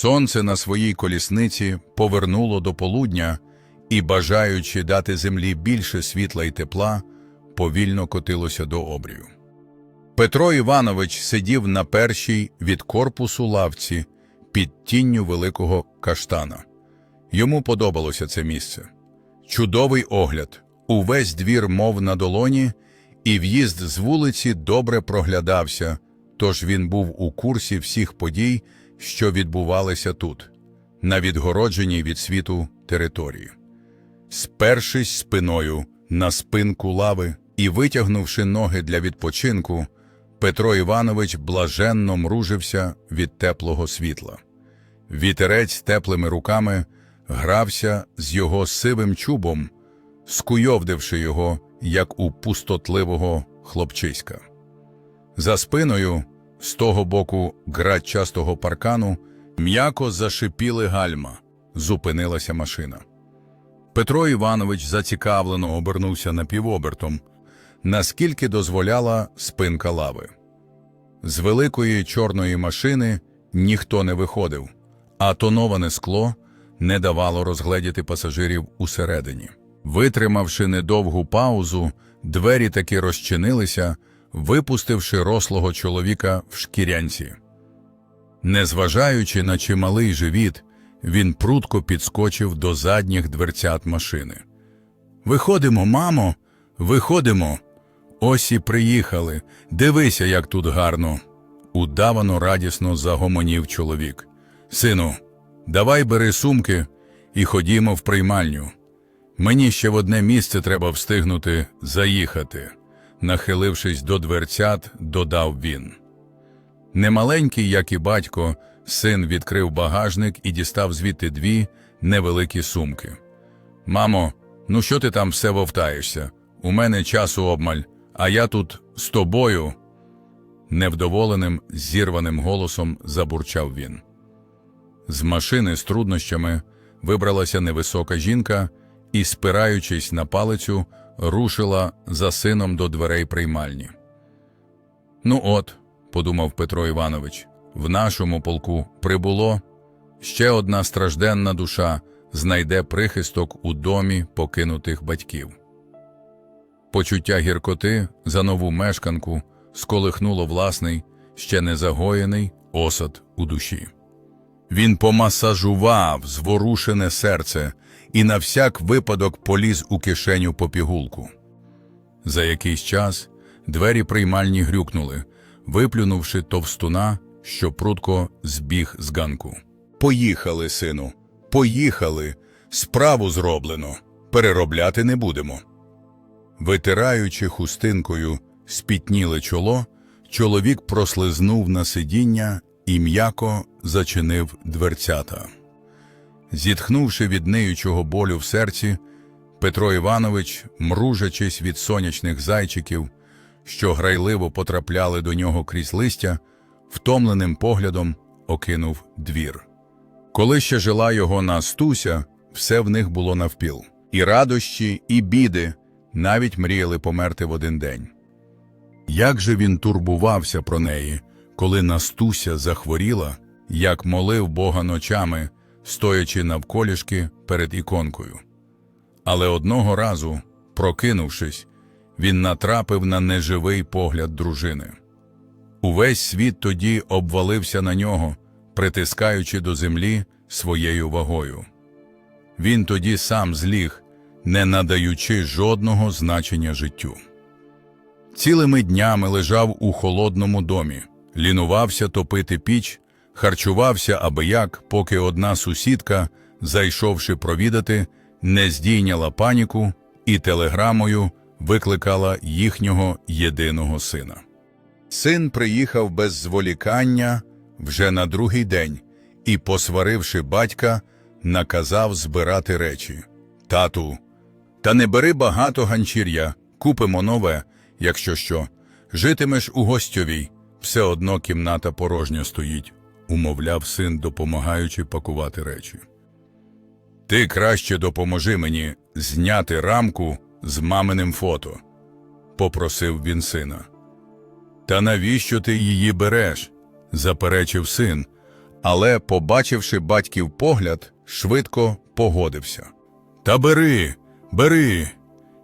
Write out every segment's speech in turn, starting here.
Сонце на своїй колісниці повернуло до полудня і, бажаючи дати землі більше світла й тепла, повільно котилося до обрію. Петро Іванович сидів на першій від корпусу лавці під тінню великого каштана. Йому подобалося це місце. Чудовий огляд, увесь двір, мов на долоні, і в'їзд з вулиці добре проглядався, тож він був у курсі всіх подій, що відбувалися тут, на відгородженій від світу території. Спершись спиною на спинку лави і витягнувши ноги для відпочинку, Петро Іванович блаженно мружився від теплого світла. Вітерець теплими руками грався з його сивим чубом, скуйовдивши його, як у пустотливого хлопчиська. За спиною, з того боку градчастого паркану, м'яко зашипіли гальма, зупинилася машина. Петро Іванович зацікавлено обернувся напівобертом, наскільки дозволяла спинка лави. З великої чорної машини ніхто не виходив, а тоноване скло не давало розгледіти пасажирів усередині. Витримавши недовгу паузу, двері таки розчинилися, випустивши рослого чоловіка в шкірянці. Незважаючи на чималий живіт, він прудко підскочив до задніх дверцят машини. Виходимо, мамо, виходимо. Ось і приїхали. Дивися, як тут гарно. Удавано радісно загомонів чоловік. Сину, давай бери сумки і ходімо в приймальню. Мені ще в одне місце треба встигнути заїхати, нахилившись до дверцят, додав він. Немаленький, як і батько, син відкрив багажник і дістав звідти дві невеликі сумки. Мамо, ну що ти там все вовтаєшся? У мене часу обмаль, а я тут з тобою. Невдоволеним, зірваним голосом забурчав він. З машини з труднощами вибралася невисока жінка і, спираючись на палицю, рушила за сином до дверей приймальні. Ну от, подумав Петро Іванович, в нашому полку прибуло ще одна стражденна душа знайде прихисток у домі покинутих батьків. Почуття гіркоти за нову мешканку сколихнуло власний, ще не загоєний осад у душі. Він помасажував зворушене серце і на всяк випадок поліз у кишеню по пігулку. За якийсь час двері приймальні грюкнули, виплюнувши товстуна, що прудко збіг з ганку. Поїхали, сину, поїхали. Справу зроблено. Переробляти не будемо. Витираючи хустинкою спітніле чоло, чоловік прослизнув на сидіння і м'яко зачинив дверцята. Зітхнувши від неючого болю в серці, Петро Іванович, мружачись від сонячних зайчиків, що грайливо потрапляли до нього крізь листя, втомленим поглядом окинув двір. Коли ще жила його Настуся, все в них було навпіл. І радощі, і біди навіть мріяли померти в один день. Як же він турбувався про неї, коли Настуся захворіла, як молив Бога ночами, стоячи навколішки перед іконкою. Але одного разу, прокинувшись, він натрапив на неживий погляд дружини. Увесь світ тоді обвалився на нього, притискаючи до землі своєю вагою. Він тоді сам зліг, не надаючи жодного значення життю. Цілими днями лежав у холодному домі, лінувався топити піч, харчувався аби як, поки одна сусідка, зайшовши провідати, не здійняла паніку і телеграмою викликала їхнього єдиного сина. Син приїхав без зволікання вже на другий день і, посваривши батька, наказав збирати речі. Тату, та не бери багато ганчір'я, купимо нове, якщо що. Житимеш у гостьовій, все одно кімната порожня стоїть, умовляв син, допомагаючи пакувати речі. Ти краще допоможи мені зняти рамку з маминим фото, попросив він сина. Та навіщо ти її береш? заперечив син, але, побачивши батьків погляд, швидко погодився. Та бери, бери.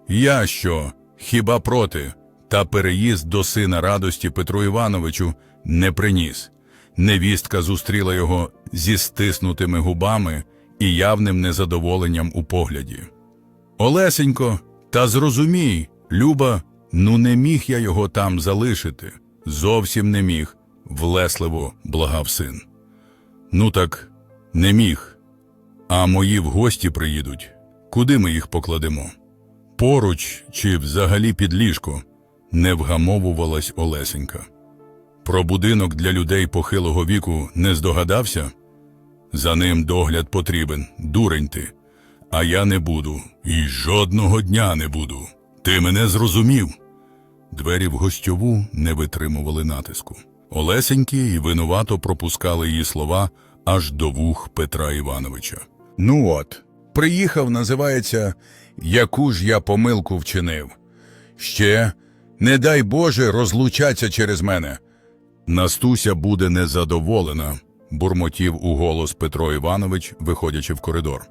Я що, хіба проти? Та переїзд до сина радості Петру Івановичу не приніс. Невістка зустріла його зі стиснутими губами і явним незадоволенням у погляді. Олесенько, та зрозумій, Люба, ну не міг я його там залишити. Зовсім не міг, влесливо благав син. Ну так, не міг. А мої в гості приїдуть. Куди ми їх покладемо? Поруч чи взагалі під ліжко? Не вгамовувалась Олесенька. Про будинок для людей похилого віку не здогадався? За ним догляд потрібен, дурень ти. А я не буду, і жодного дня не буду. Ти мене зрозумів. Двері в гостьову не витримували натиску. Олесенькі й винувато пропускали її слова аж до вух Петра Івановича. Ну от, приїхав, називається, яку ж я помилку вчинив. Ще, не дай Боже, розлучаться через мене. Настуся буде незадоволена, бурмотів у голос Петро Іванович, виходячи в коридор.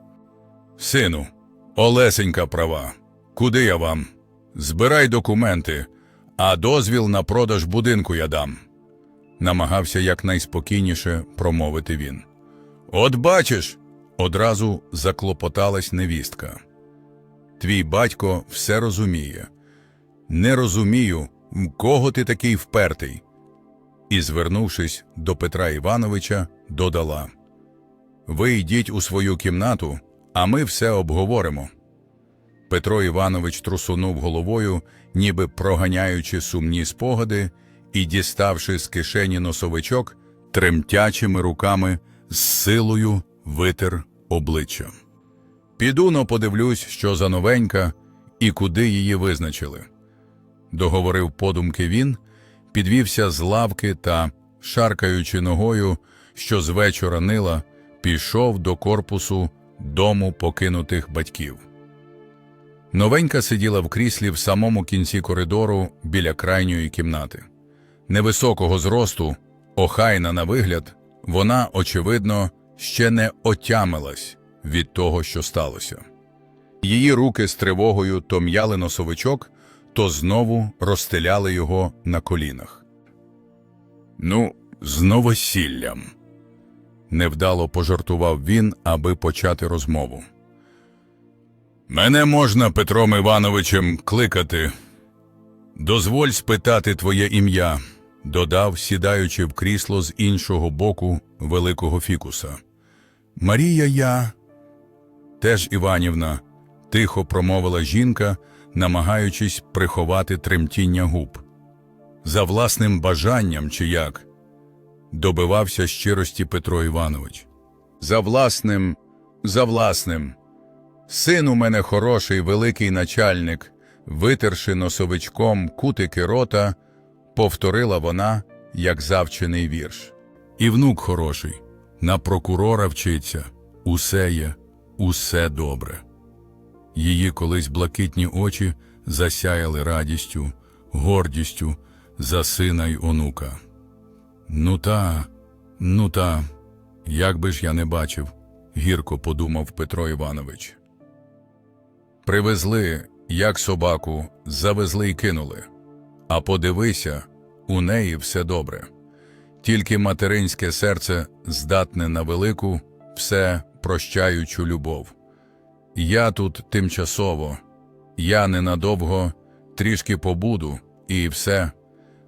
Сину, Олесенька права. Куди я вам? Збирай документи, а дозвіл на продаж будинку я дам. Намагався якнайспокійніше промовити він. От бачиш, одразу заклопоталась невістка. Твій батько все розуміє. Не розумію, в кого ти такий впертий. І, звернувшись до Петра Івановича, додала: Ви йдіть у свою кімнату, а ми все обговоримо. Петро Іванович трусунув головою, ніби проганяючи сумні спогади, і, діставши з кишені носовичок, тремтячими руками з силою витер обличчя. Піду но подивлюсь, що за новенька і куди її визначили. Договорив подумки він, підвівся з лавки та, шаркаючи ногою, що з вечора нила, пішов до корпусу дому покинутих батьків. Новенька сиділа в кріслі в самому кінці коридору біля крайньої кімнати. Невисокого зросту, охайна на вигляд, вона, очевидно, ще не отямилась від того, що сталося. Її руки з тривогою то м'яли носовичок, то знову розстеляли його на колінах. Ну, з новосіллям. Невдало пожартував він, аби почати розмову. Мене можна Петром Івановичем кликати. Дозволь спитати твоє ім'я, додав, сідаючи в крісло з іншого боку великого фікуса. Марія я. Теж Іванівна, тихо промовила жінка, намагаючись приховати тремтіння губ. За власним бажанням чи як? Добивався щирості Петро Іванович. За власним, за власним. Син у мене хороший, великий начальник, витерши носовичком кутики рота, повторила вона, як завчений вірш. І внук хороший, на прокурора вчиться, усе є, усе добре. Її колись блакитні очі засяяли радістю, гордістю за сина й онука. Ну та, ну та, як би ж я не бачив, гірко подумав Петро Іванович. Привезли, як собаку, завезли й кинули. А подивися, у неї все добре. Тільки материнське серце здатне на велику, все прощаючу любов. Я тут тимчасово, я ненадовго, трішки побуду, і все.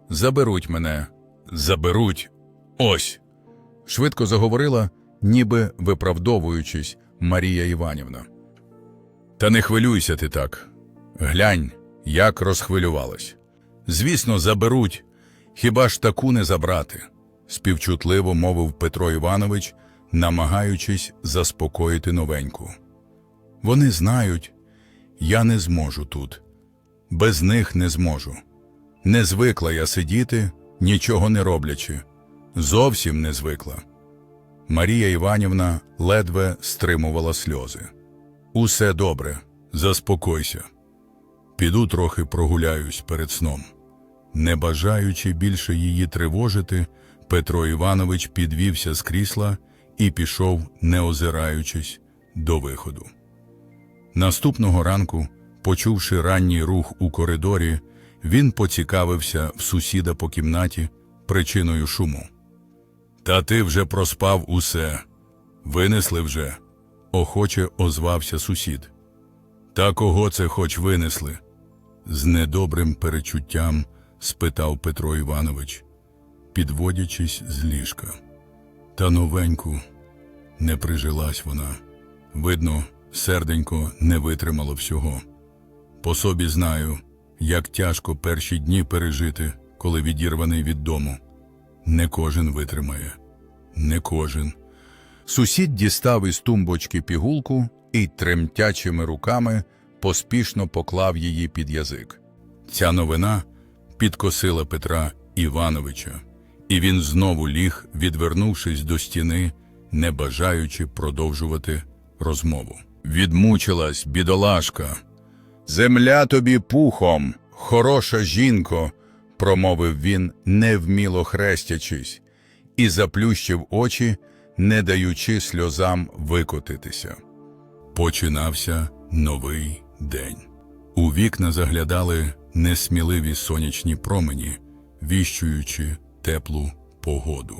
Заберуть мене, заберуть. Ось. Швидко заговорила, ніби виправдовуючись, Марія Іванівна. Та не хвилюйся ти так. Глянь, як розхвилювалась. Звісно, заберуть, хіба ж таку не забрати, співчутливо мовив Петро Іванович, намагаючись заспокоїти новеньку. Вони знають, я не зможу тут, без них не зможу. Не звикла я сидіти, нічого не роблячи, зовсім не звикла. Марія Іванівна ледве стримувала сльози. Усе добре, заспокойся. Піду трохи прогуляюсь перед сном. Не бажаючи більше її тривожити, Петро Іванович підвівся з крісла і пішов, не озираючись, до виходу. Наступного ранку, почувши ранній рух у коридорі, він поцікавився в сусіда по кімнаті причиною шуму. Та ти вже проспав усе. Винесли вже, охоче озвався сусід. Та кого це хоч винесли? З недобрим перечуттям спитав Петро Іванович, підводячись з ліжка. Та новеньку не прижилась вона. Видно, серденько не витримало всього. По собі знаю, як тяжко перші дні пережити, коли відірваний від дому. Не кожен витримає, не кожен. Сусід дістав із тумбочки пігулку і тремтячими руками поспішно поклав її під язик. Ця новина підкосила Петра Івановича, і він знову ліг, відвернувшись до стіни, не бажаючи продовжувати розмову. Відмучилась, бідолашка. Земля тобі пухом, хороша жінко, промовив він, невміло хрестячись, і заплющив очі, не даючи сльозам викотитися. Починався новий день. У вікна заглядали несміливі сонячні промені, віщуючи теплу погоду.